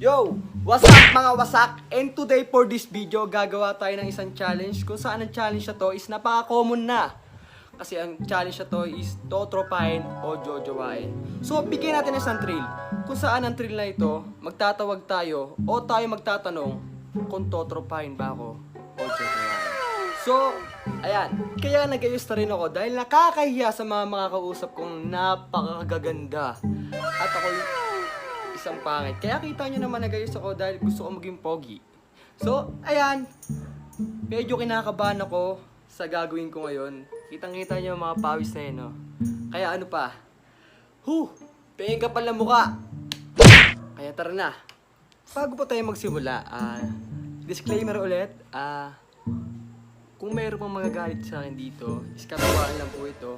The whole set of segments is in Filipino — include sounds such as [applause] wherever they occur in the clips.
Yo! What's up mga wasak? And today for this video, gagawa tayo ng isang challenge kung saan ang challenge na to is napaka-common na. Kasi ang challenge na to is totropahin o jojowain. So, bigyan natin ng isang thrill. Kung saan ang thrill na ito, magtatawag tayo o tayo magtatanong kung totropahin ba ako o jojowain. So, ayan. Kaya nag-ayos na rin ako dahil nakakahiya sa mga makakausap kong napakagaganda. At ako isang pangit. Kaya kita nyo naman nag-ayos ako dahil gusto ko maging pogi. So, ayan. Medyo kinakabahan ako sa gagawin ko ngayon. Kitang-kita nyo mga pawis na yun, no? Kaya ano pa? Huh! Pingin ka pala mukha! Kaya tara na. Bago pa tayo magsimula, ah, disclaimer ulit, ah, kung mayroon pang mga galit sa akin dito, is katawaan lang po ito.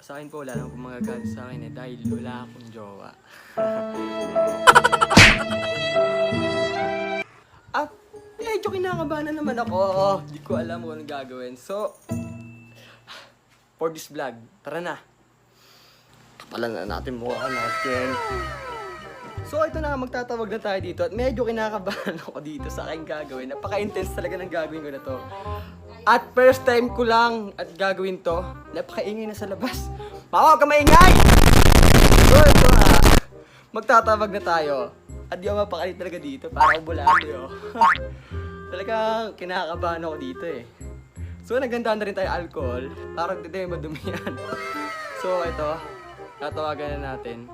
Sa akin po wala lang pong mga galit sa akin eh, dahil wala akong jowa. [laughs] At medyo kinakabahan na naman ako. Di ko alam kung anong gagawin. So, for this vlog, tara na. Kapalan na natin mukha natin. So, ito na, magtatawag na tayo dito at medyo kinakabahan [laughs] ako dito sa aking gagawin. Napaka-intense talaga ng gagawin ko na to. At first time ko lang at gagawin to, napakaingay na sa labas. Mama, ka maingay! So, ito na, magtatawag na tayo. At ako mapakalit talaga dito, para bulado yun. [laughs] Talagang kinakabahan ako dito eh. So, naganda na rin tayo alcohol. Parang hindi tayo madumihan. [laughs] So, ito, tatawagan na natin.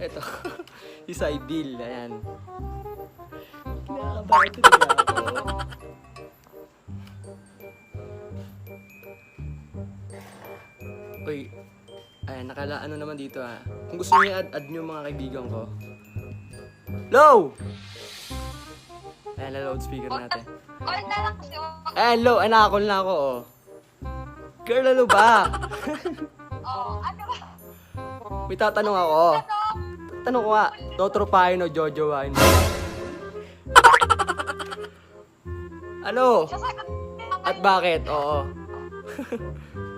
Ito, si Saibil, ayan. Kinakabahan talaga ako. Ay, nakala ano naman dito ah. Kung gusto niyo add, add niyo mga kaibigan ko. Low! Ayan, na loudspeaker natin. Call na lang kasi. Ayan, low, ay nakakall na ako oh. Girl, ano ba? [laughs] Oh, ano ba? May tatanong ako. Ano? Tanong ko nga, totropahin o jojowain mo? ano? Sasagot naman. At bakit? Oo. [laughs]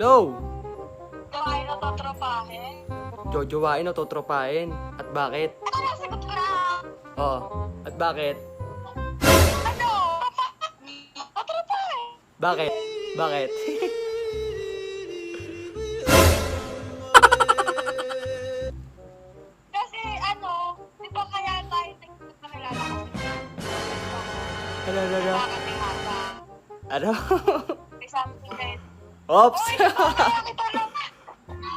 Low! Gawain na tatrapahin. Jojowain o totropahin? At bakit? Ano [laughs] nasagot ko na? Oo. At bakit? Ano? Tatrapahin. Bakit? Bakit? [laughs] Kasi ano, di ba kaya tayo nagkakilala kasi? ano, ano, ano? Ano? Oops!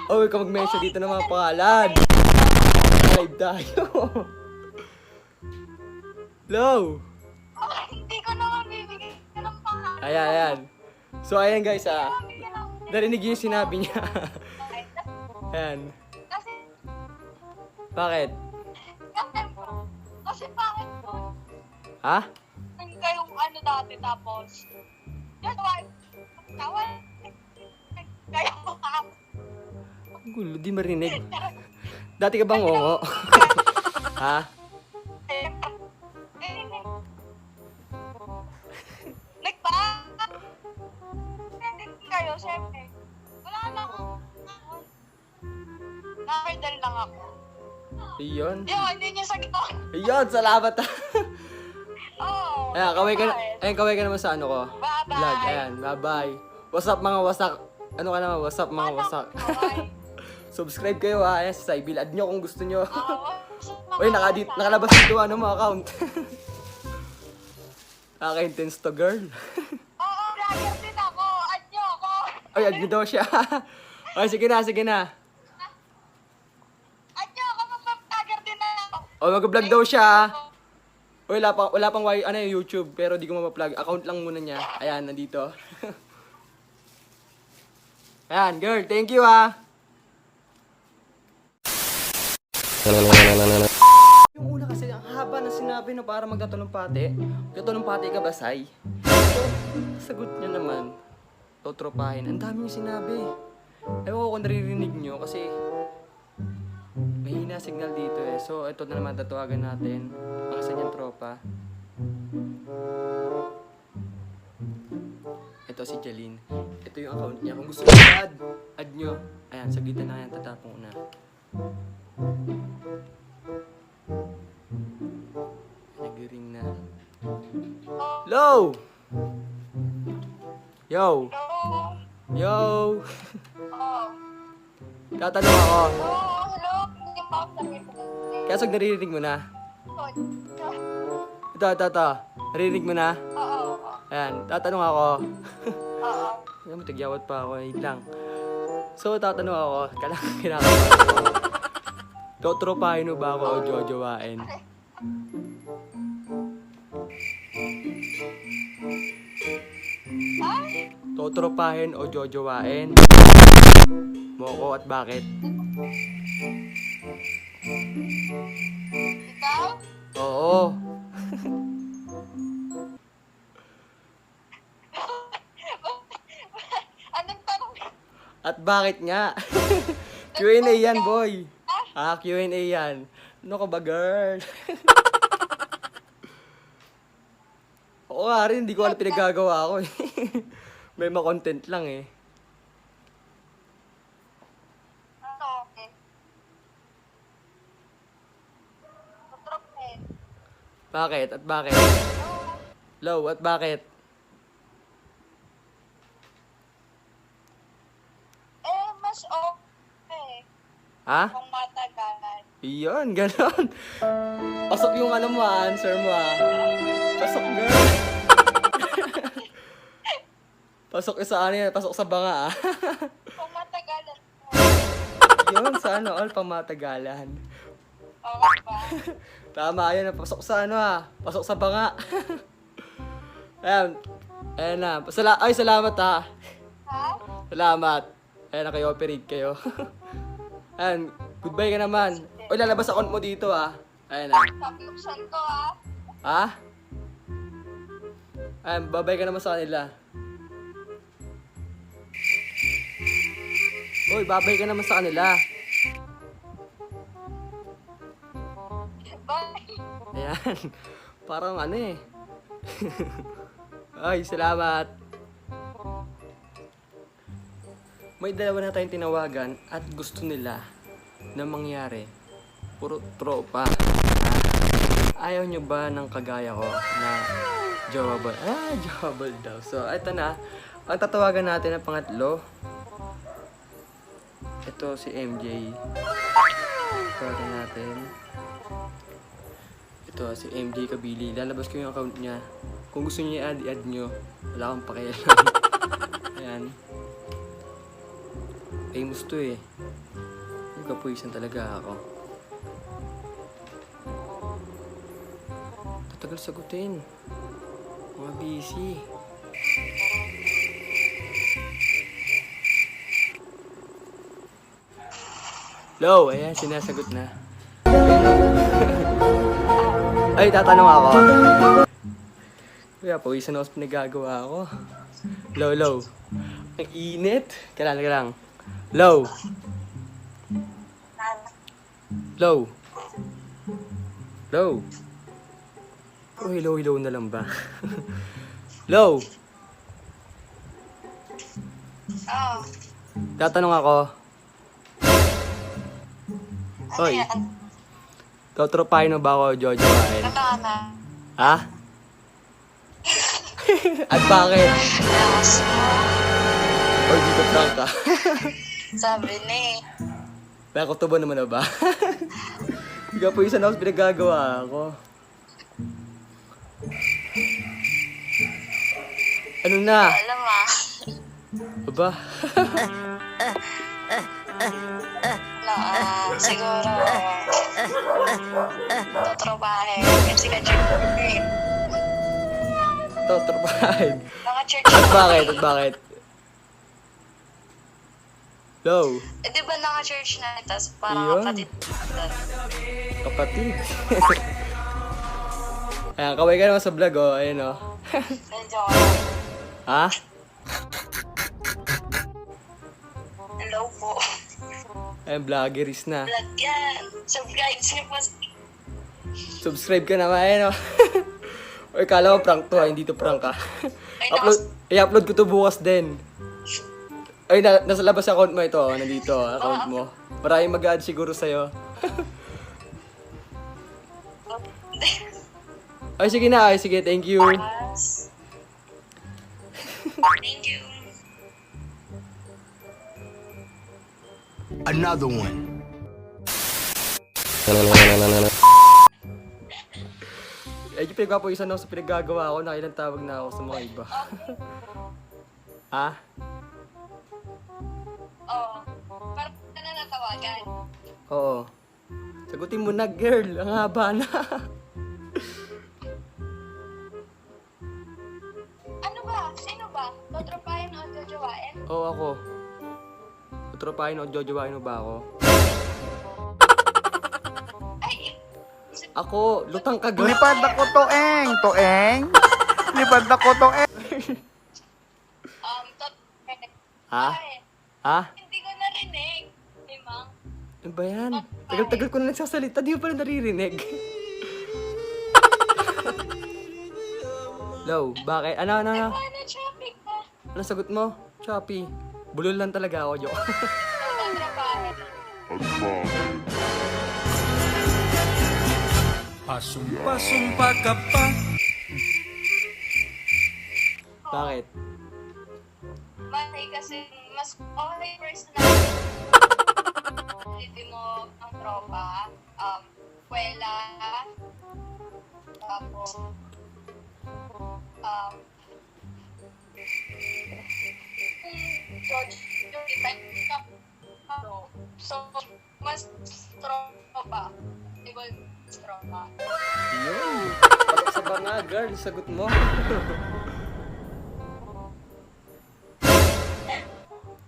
Oh, ikaw mag-mention dito ng mga pangalan. Live tayo. Low! Oh, Hindi ko naman bibigyan ng pangalan. Ayan, ayan. So, ayan guys ah. Narinig yung sinabi niya. ayan. Kasi, Bakit? kasi, kasi bakit po? Ha? Kayong ano dati tapos, yan, why? Kawan. Kayo ka. Ang gulo, di marinig. [laughs] Dati ka bang oo? [laughs] ha? [laughs] Nagpa? kayo, syempre. Wala na ako. Nakardal lang ako. Ayun. Yun, hindi niya sagot ko. Ayun, salamat ah. Oo. Ayan, kaway ka na. Ayan, kaway ka naman sa ano ko. Bye-bye. Vlog, ayan, bye-bye. What's up mga wasak? Ano ka naman? What's up mga wasak? Bye. [laughs] Subscribe kayo ha. Ayan, si Saibil. Add nyo kung gusto nyo. [laughs] Uy, nakadit, nakalabas dito ano mo account. [laughs] Nakaka-intense to girl. Oo, vlogger din ako. Add niyo ako. Ay, add nyo daw siya. Ay, sige na, sige na. Add niyo ako. Mag-vlogger din ako. O, mag-vlog daw siya. Uy, wala pang, wala pang ano, YouTube, pero di ko mapaplug. Account lang muna niya. Ayan, nandito. Ayan, girl, thank you ah. Yung una kasi, ang haba na sinabi na para magtatalumpati. Magtatalumpati ka ba, Sai? Sagot niya naman, totropahin. Ang dami niya sinabi. Ewan ko kung naririnig niyo kasi mahina signal dito eh. So, ito na naman tatawagan natin. Ang isa niyang tropa. Ito si Jaline. Ito yung account niya. Kung gusto niyo add, add nyo. Ayan, sagitan na yan. Tatapong na. Nag-ring na. Hello! Yo! Yo! [laughs] Tatanong ako. Kaya sag naririnig mo na? Ito, ito, ito. Naririnig mo na? Oo. Ayan, tatanong ako. Oo. [laughs] Ayan, matigyawat pa ako. Wait lang. So, tatanong ako. Kailangan [laughs] kinakabahan ako. Totropahin mo ba ako o jojowain? Totropahin o jojowain? Mo ko at bakit? Bakit nga? [laughs] Q&A yan, boy. Ah, Q&A yan. Ano ka ba, girl? [laughs] Oo nga rin, hindi ko alam pinagagawa ko eh. [laughs] May ma-content lang eh. Ano? Tutropin. Bakit? At bakit? Low, at bakit? Eh, mas okay. Ha? Kung matagalan. Iyon, ganon. [laughs] Pasok yung ano mo ah, answer mo ah. Pasok, girl. [laughs] pasok sa ano yan, pasok sa banga ah. [laughs] Kung matagalan mo. Yun, sa ano, all pamatagalan. Okay ba? Tama yan, pasok sa ano ah, pasok sa banga. Ayan, ayan na. Sala Ay, salamat ha. Ha? Salamat. Ayan, nakayo-operate kayo. Ayan, goodbye ka naman. Uy, lalabas account mo dito ah. Ayan na. Pabuksan ko ah. Ha? Ayan, babay ka naman sa kanila. Uy, babay ka naman sa kanila. Bye. Ayan. [laughs] Parang ano eh. [laughs] Ay, salamat. May dalawa na tayong tinawagan at gusto nila na mangyari. Puro tropa. Ayaw nyo ba ng kagaya ko na jawable? Ah, [laughs] jawable daw. So, ito na. Ang tatawagan natin ang pangatlo. Ito si MJ. Tawagan natin. Ito, si MJ Kabili. Lalabas ko yung account niya. Kung gusto niyo i-add, i-add nyo. Wala akong pakialam. [laughs] Ayan. Famous to eh. Nagkapuisan talaga ako. Tatagal sagutin. Mga busy. Hello, ayan, sinasagot na. [laughs] Ay, tatanong ako. Kuya, pawisan ako sa pinagagawa ko. Low, low. Ang init. Kailan ka lang. Low. Low. Low. Oh, hello, hello na lang ba? [laughs] low. Oo. Tatanong ako. Ano Hoy, totropahin mo ba ako, Jojo? Ano na? Ha? [laughs] At bakit? Lakas mo. Or dito prank ka? [laughs] Sabi ni. Nakutubo naman na ba? [laughs] Hindi po isa na ako pinagagawa ako. Ano na? Alam ah. Aba? [laughs] Na, ah, siguro. Tutrobahe. Kasi ka church. Totropahin. Mga church. Bakit? Bakit? Low. Eh, di ba naka-church na ito? Parang Yun. kapatid. Kapatid. [laughs] Ayan, kaway ka naman sa vlog, oh. Ayun, oh. Medyo. [laughs] ha? Hello po. Ayun, vloggeris na. Vlog yan. Subscribe siya po. Subscribe ka naman, ayun, oh. [laughs] Uy, kala mo prank to, ha? Hindi to prank, ha? Ay, Upload, i-upload ko to bukas din. Ay, na, nasa labas account mo ito. oh, Nandito, ah. account mo. Maraming mag-add siguro sa'yo. [laughs] Ay, sige na. Ay, sige. Thank you. Thank you. Another one. Ay, yung pinagpapawisan ako sa pinaggagawa ko. Nakailang tawag na ako sa mga iba. ha? Oo. Parang ka na natawagan. Oo. Sagutin mo na, girl. Ang haba na. [laughs] Ano ba? Sino ba? Totropahin o jojowain? Oo, ako. Utropahin o jojowain mo ba ako? [laughs] Ay, Ako, lutang ka, girl. Lipad ako to, eng. To, eng. Lipad ako to, eng. um, totropahin. Ha? Ha? Ba yan? Tagal-tagal ko na nagsasalita, di mo pala naririnig. [laughs] Low, bakit? Ano, ano, ano? Ano, sagot mo? Choppy. Bulol lang talaga ako, joke. [laughs] Totropahin. Pasumpa ka pa bakit? Malay kasi mas okay personal. Hindi mo ang tropa, um, kwela, tapos, um, George, yung depend ka, ano, so, mas tropa, mas tropa. Yun. Sa banga, girl. Sagot mo. [laughs]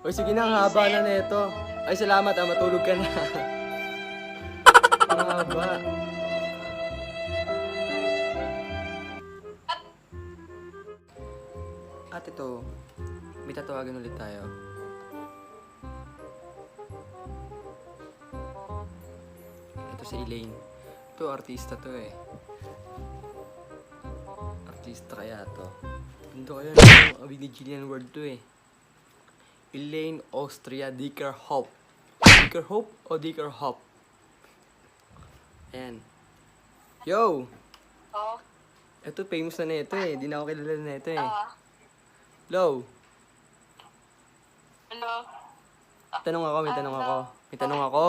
Uy, sige na, haba na nito. Ay, salamat ah, matulog ka na. [laughs] ang haba. At ito, may tatawagan ulit tayo. Ito si Elaine. Ito, artista to eh. Artista kaya to. Ganda kaya ng abig ni Jillian Ward to eh. Elaine Austria Dickerhoff. Dickerhoff o Dickerhoff? Ayan. Yo! Oh, Ito, famous na na ito eh. Di na ako kilala na ito eh. ah, Low, ano, tanong ako, may tanong ako. May tanong ako.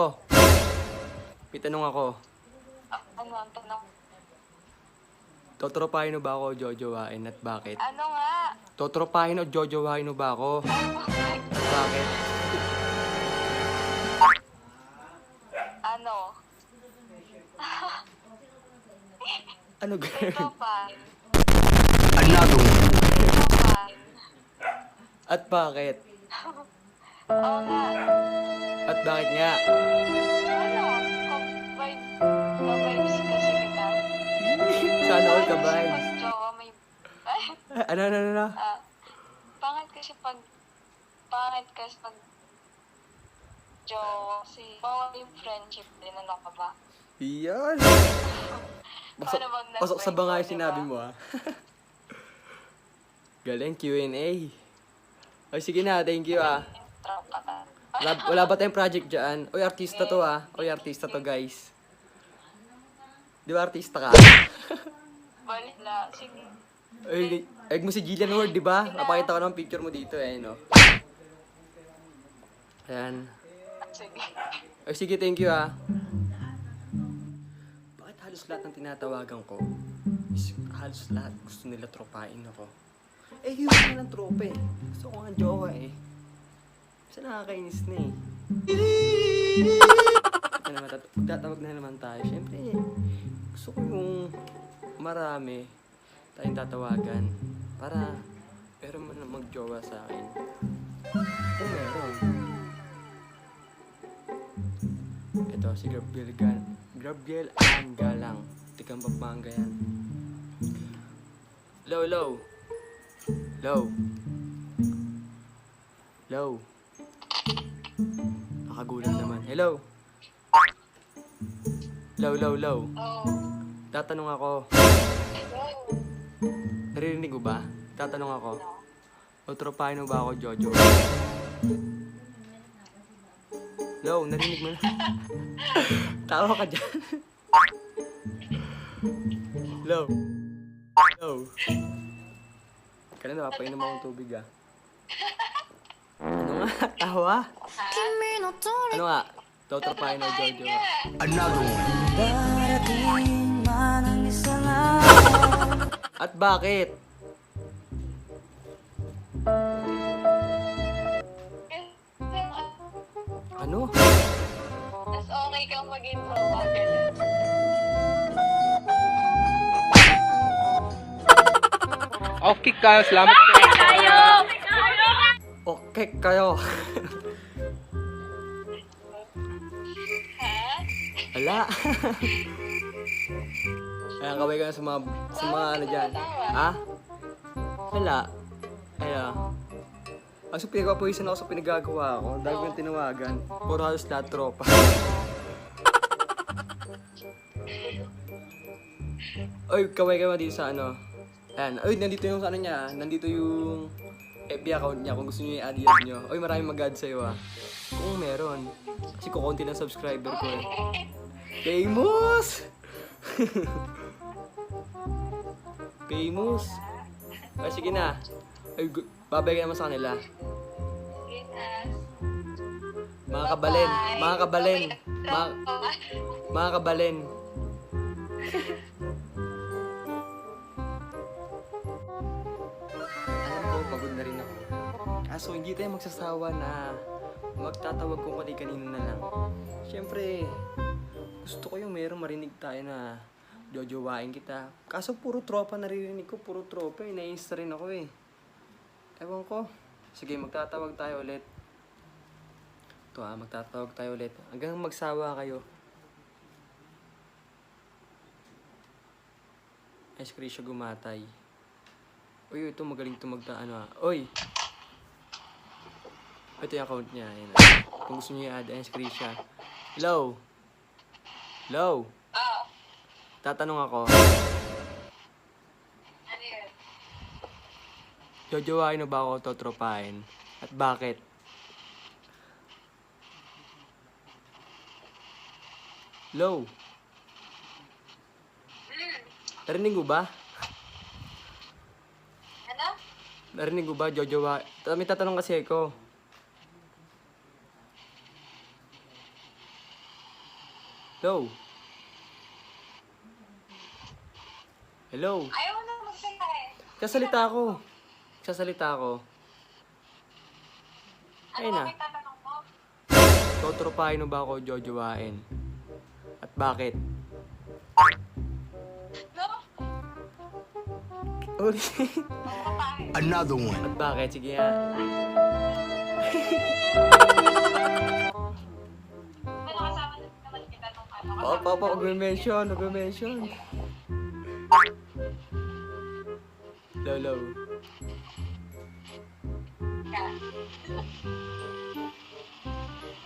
May tanong ako. ano ang tanong? Totropahin mo ba ako o jojowain at bakit? Ano nga? Totropahin o jojowain mo ba ako? [laughs] Bakit? Ano girl? Tropa. Another one. Tropa. At bakit? Oo nga. At bakit nga? Ano? Vibe. vibes kasi kita. Sana all ka Pangit kasi vibes. Pag jowa may... Ay, Ano, ano, ano, ano? ah. Pangit kasi pag... Pangit kasi pag... Jowa. Kasi bawal yung friendship din. Ano ka ba? Yan. [laughs] Pasok, pasok sa nag-vibe banga mo, yung sinabi diba? mo ah. [laughs] Galing Q&A. Ay, sige na, thank you ah. Wala, wala ba tayong project dyan? Uy, artista to ah. Uy, artista to guys. Di ba artista ka? [laughs] Balik na. Sige. Uy, egg mo si Jillian Ward, di ba? Napakita ko ng picture mo dito eh, no? Ayan. Sige. Ay, sige, thank you ah. Halos lahat ng tinatawagan ko is halos lahat gusto nila tropain ako? Eh, yun na ng tropa eh. Gusto ko nga jowa eh. Kasi nakakainis na eh. Ano naman, tat- magtatawag na naman tayo. Siyempre, gusto ko yung marami tayong tatawagan para meron man na magjowa sa akin. Kung meron. Ito, si Gabriel Gan Gabriel Ann Galang. Tikang Pampanga yan. Low, low. Low. Low. Nakagulat naman. Hello. Low, low, low. Tatanong ako. Naririnig mo ba? Tatanong ako. O tropahin mo ba ako, Jojo? Low, narinig mo na. [laughs] Tawa ka dyan. Low. Low. Kaya na, napainom akong tubig ah. Ano nga? Tawa? Ano nga? Totropahin o Jojo? Another one. At bakit? Kang maging tropa. ganun. Okay ka, salamat Okay kayo. Ha? Wala. Ayan, kaway ka na sa mga, sa mga ano dyan. Ha? Wala. Ayan. Ang so, pinagpapawisan ako sa pinagagawa ko. Dahil ko yung tinawagan. Puro halos lahat tropa. Oy, kaway ka dito sa ano. Ayan. Oy, nandito yung sa ano niya. Nandito yung FB account niya kung gusto niyo i-add yun nyo. Oy, maraming mag-add sa'yo ah. Kung meron. Kasi kukunti ng subscriber ko eh. Famous! [laughs] Famous! Ay, sige na. Ay, babay ka naman sa kanila. Mga kabalen, mga kabalen, Bye. mga, mga kabalen. Alam ko, pagod na rin ako. Kaso hindi tayo magsasawa na magtatawag kung kani-kanino na lang. Siyempre, gusto ko yung meron marinig tayo na jojowain kita. Kaso puro tropa naririnig ko, puro tropa eh. Naiinsta rin ako eh. Ewan ko. Sige, magtatawag tayo ulit. Ito ah, magtatawag tayo ulit. Hanggang magsawa kayo. Ice cream siya gumatay. Uy, ito magaling ito magta ano ah. Uy! Ito yung account niya. Ayan ah. Kung gusto niyo i-add, ice cream siya. Hello? Hello? Oh, Tatanong ako. ano yun? Jojowain na ba ako totropahin? At bakit? Hello? Hmm. Narinig mo ba? Ano? Narinig mo ba, Jojowa? Ta- May tatanong kasi ako. Hello? Hello? Ayaw mo na magsalita eh. Sasalita ako. Sasalita ako. Ano Ayun ba na. may tatanong mo? Totropahin mo ba ako jojowain? At bakit? Papahin. Another one. At bakit? Sige nga. Ano kasama na naman kita nung ano? Opo, opo, huwag mo mention, huwag mo mention. Low, low.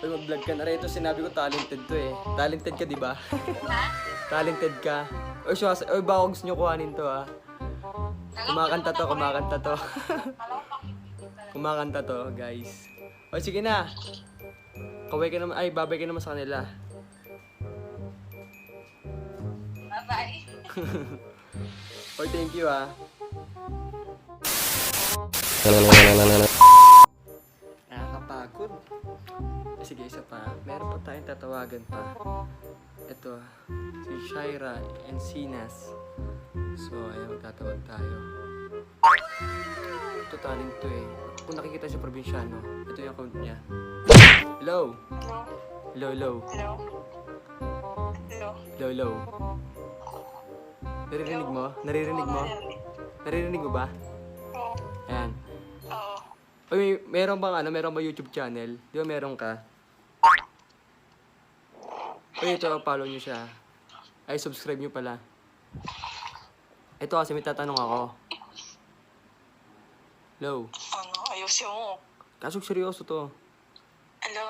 Uy, mag-vlog ka na rin. Ito sinabi ko talented to eh. Talented ka, di ba? Ha? talented ka. Uy, suwas, uy, baka gusto nyo kuhanin to ah. Kumakanta to, kumakanta to. kumakanta to, guys. O, sige na. Kaway ka naman, ay, babay ka naman sa kanila. Bye-bye. [laughs] Or thank you ah. Tatawagan pa. Ito, si Shaira Encinas. So, ayan, magtatawag tayo. Ito talent to eh. Kung nakikita siya probinsyano, ito yung account niya. Hello? Hello? Hello, hello. Hello? Hello? Hello. Naririnig mo? Naririnig mo? Naririnig mo ba? Oo. Ayan. Oo. Uy, may, meron bang ano, meron ba YouTube channel? Di ba meron ka? Uy, ito, follow nyo siya. Ay, subscribe nyo pala. Ito kasi may tatanong ako. Hello. Ano? Ayusin mo. Kaso seryoso to. Hello?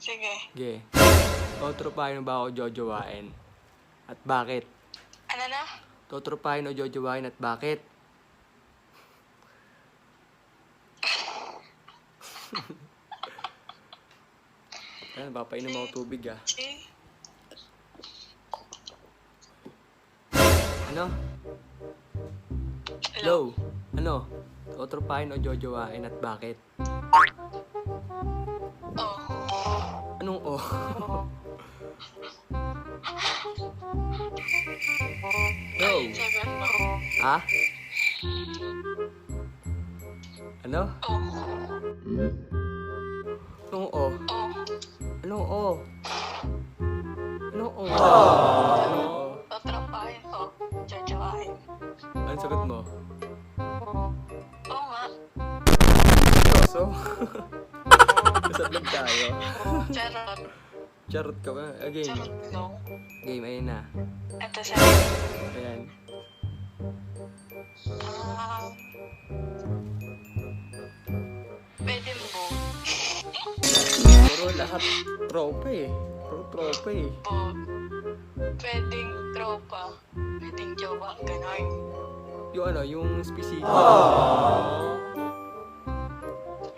Sige. Ge. Totropahin mo ba ako jojowain? At bakit? Ano na? Totropahin o jojowain at bakit? [laughs] Ayan, papainom ako tubig ah. Ano? Hello. Ano? Totropahin o jojowain at bakit? Oh. Anong oh? Hello. Ha? Ano? Oh. Again. Charot lang. Game, ayun na. Ito sa'yo. Ayan. Ah. Pwede mo. Puro lahat tropa eh. Puro tropa eh. Po. Pwedeng tropa. Pwedeng jowa. Ganon. Yung ano, yung specific.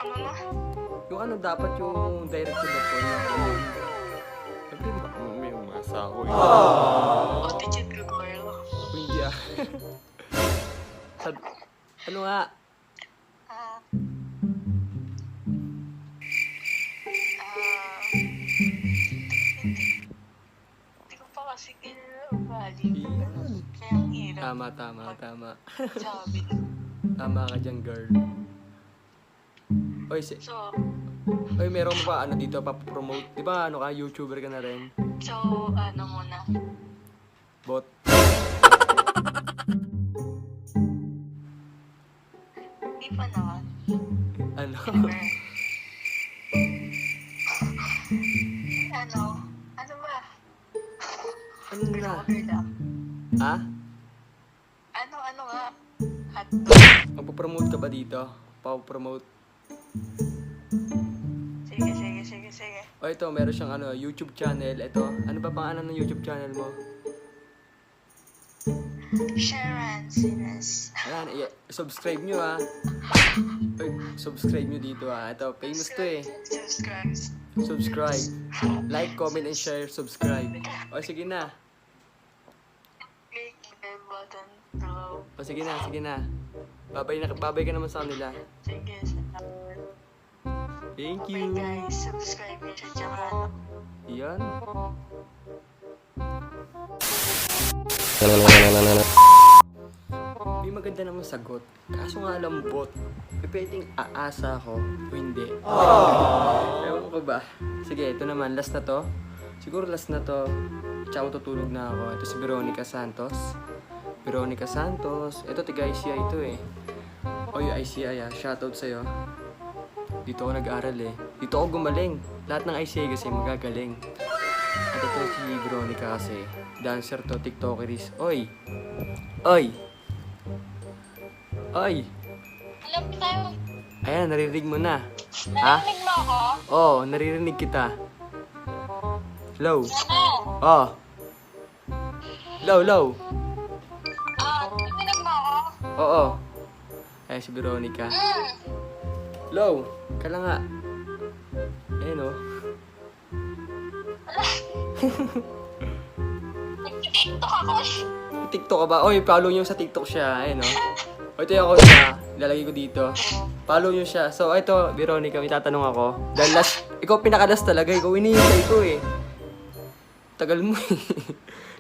Ano na? Yung ano, dapat yung direct to the point. Umasa ako eh. O, digit ko, girl. Kung hindi ah. Sab- ano nga? Ah. Ah. Hindi ko pa kasi. Yan. Kaya ang hirap. Tama, tama, tama. Sabi. [laughs] tama ka dyan, girl. Oy, si- So, oy, meron pa ano dito, pa-promote. Di ba, ano ka, YouTuber ka na rin? so, ano muna. Bot. Hindi pa naman. Ano? Ano? Ano ba? ano na? Ha? Ano, ano nga? At, Magpo-promote ka ba dito? Pa-promote. Sige, sige. O ito, meron siyang ano, YouTube channel. Ito, ano ba pangalan ng YouTube channel mo? Sharon Sines. Ayan, i- subscribe nyo ah. Oy, subscribe nyo dito ah. Ito, famous to eh. Subscribe. Subscribe. Like, comment, and share. Subscribe. O sige na. Click the button below. O sige na, sige na. Babay, na, babay ka naman sa kanila. Sige. Thank Okay you. guys, subscribe nyo tsaka ano. Yan. May maganda naman sagot. Kaso nga lambot. Eh, pwedeng aasa ako o hindi. Ewan ko ba. Sige, ito naman. Last na to. Siguro last na to. Tsaka tutulog na ako. Ito si Veronica Santos. Veronica Santos. Ito tiga ICI ito eh. O yung ICI ah. Shoutout sa'yo. Dito ako nag-aral eh. Dito ako gumaling. Lahat ng ICI kasi magagaling. At ito si Veronica kasi. Dancer to, tiktokeris. Oy! Oy! Oy! Alam tayo, Ayan, naririnig mo na. Ha? narinig mo ako? Oo, oh, naririnig kita. Hello? Ano? Oh. Hello, hello. Ah, narinig mo ako? Oo. Ayan si Veronica. Hmm. Hello? Kala nga. Ayan oh. Nag-tiktok ako. TikTok ka ba? Oy, follow nyo sa TikTok siya. Ayan oh. O, ito yung ako siya. Ilalagay ko dito. Follow nyo siya. So, ito, Veronica, may tatanong ako. Dahil last, ikaw pinakalas talaga. Ikaw inihintay ko eh. Tagal mo eh.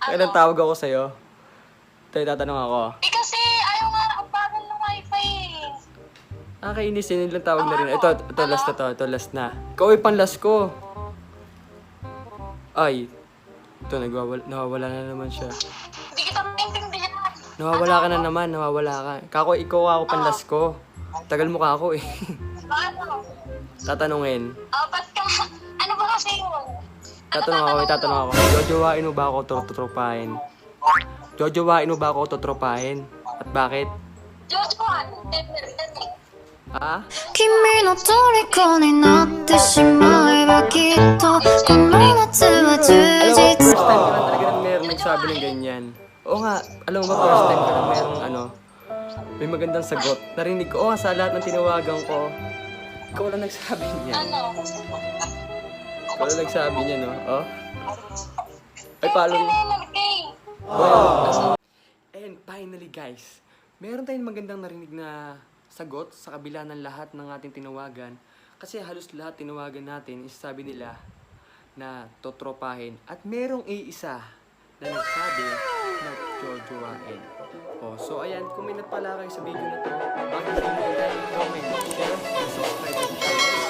Kaya nang tawag ako sa'yo. Ito, yung tatanong ako. Eh Ah, kainis yun lang tawag na rin. Ito, ito last na to. Ito last na. Ikaw ay panlast ko. Ay. Ito, nagwawala, nawawala na naman siya. Hindi kita maintindihan. Nawawala ka na naman, nawawala ka. Kako, ikaw ako panlast ko. Tagal mo ka ako eh. Ano? Tatanungin. Ba't ka? Ano ba kasi yun? Tatanong ako, tatanong ako. Jojowain mo ba ako tutropahin? Jojowain mo ba ako tutropahin? At bakit? Jojoan, 10 minutes. Ha? 君の虜になってしまえばきっとこの夏は充 Alam mo,実 first time ka lang talaga nang meron nagsabi ng ganyan. Oo nga, alam mo ba, first time ka lang meron ano, may magandang sagot. Narinig ko, oh, sa lahat ng tinawagan ko, ikaw lang nagsabi niya. Ano? Ikaw lang nagsabi niya, no? Oh? Ay, follow Sino niyo. yung nag-gay? Well, and finally guys, meron tayong magandang narinig na sagot sa kabila ng lahat ng ating tinawagan kasi halos lahat tinawagan natin is sabi nila na totropahin at merong iisa na nagsabi na jojoain. O, oh, so ayan, comment na pala kayo sa video na to. Bakit hindi mo comment? Pero, subscribe